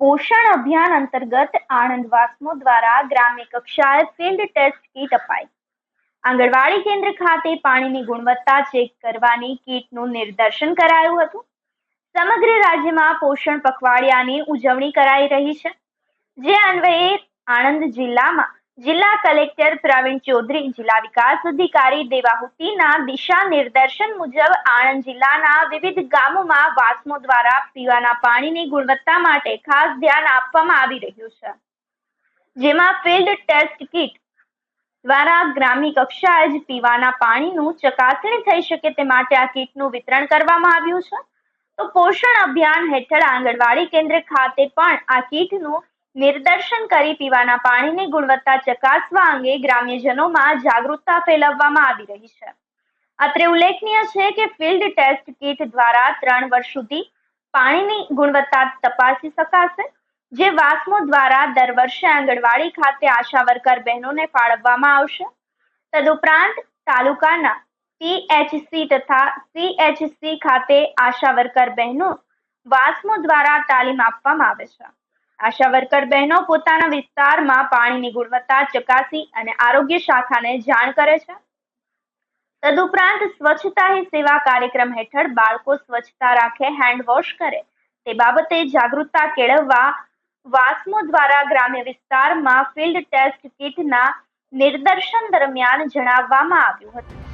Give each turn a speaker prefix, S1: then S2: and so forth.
S1: પોષણ અભિયાન અંતર્ગત આણંદ વાસ્મો દ્વારા ગ્રામ્ય કક્ષાએ ફિલ્ડ ટેસ્ટ કીટ અપાઈ. આંગણવાડી કેન્દ્ર ખાતે પાણીની ગુણવત્તા ચેક કરવાની કીટનું નિદર્શન કરાયું હતું. સમગ્ર રાજ્યમાં પોષણ પખવાડિયાની ઉજવણી કરાઈ રહી છે. જે અન્વયે આણંદ જિલ્લામાં જિલ્લા કલેક્ટર પ્રવીણ ચૌધરી જિલ્લા વિકાસ અધિકારી દેવાહુતીના દિશા નિર્દેશન મુજબ આણંદ જિલ્લાના વિવિધ ગામોમાં વાસ્મો દ્વારા પીવાના પાણીની ગુણવત્તા માટે ખાસ ધ્યાન આપવામાં આવી રહ્યું છે. જેમાં ફિલ્ડ ટેસ્ટ કીટ દ્વારા ગ્રામ્ય કક્ષાએ જ પીવાના પાણીનું ચકાસણી થઈ શકે તે માટે આ કીટનું વિતરણ કરવામાં આવ્યું છે. તો પોષણ અભિયાન હેઠળ આંગણવાડી કેન્દ્ર ખાતે પણ આ કીટનું નિદર્શન કરી પીવાના પાણીની ગુણવત્તા ચકાસવા અંગે ગ્રામ્યજનોમાં જાગૃતતા ફેલાવવામાં આવી રહી છે. અત્રે ઉલ્લેખનીય છે કે ફિલ્ડ ટેસ્ટ કીટ દ્વારા ત્રણ વર્ષ સુધી પાણીની ગુણવત્તા તપાસી શકાશે, જે વાસ્મો દ્વારા દર વર્ષે આંગણવાડી ખાતે આશા વર્કર બહેનોને ફાળવવામાં આવશે. તદુપરાંત તાલુકાના પીએચસી તથા સીએચસી ખાતે આશા વર્કર બહેનો વાસ્મો દ્વારા તાલીમ આપવામાં આવે છે. આશા વર્કર બહેનો પોતાના વિસ્તારમાં પાણીની ગુણવત્તા ચકાસી અને આરોગ્ય શાખાને જાણ કરે છે. તદુપરાંત સ્વચ્છતા હી સેવા કાર્યક્રમ હેઠળ બાળકો સ્વચ્છતા રાખે હેન્ડ વોશ કરે. તે બાબતે જાગૃતતા કેળવવા, વાસ્મો દ્વારા ગ્રામ્ય વિસ્તારમાં ફિલ્ડ ટેસ્ટ કિટના નિદર્શન દરમિયાન જણાવવામાં આવ્યું હતું.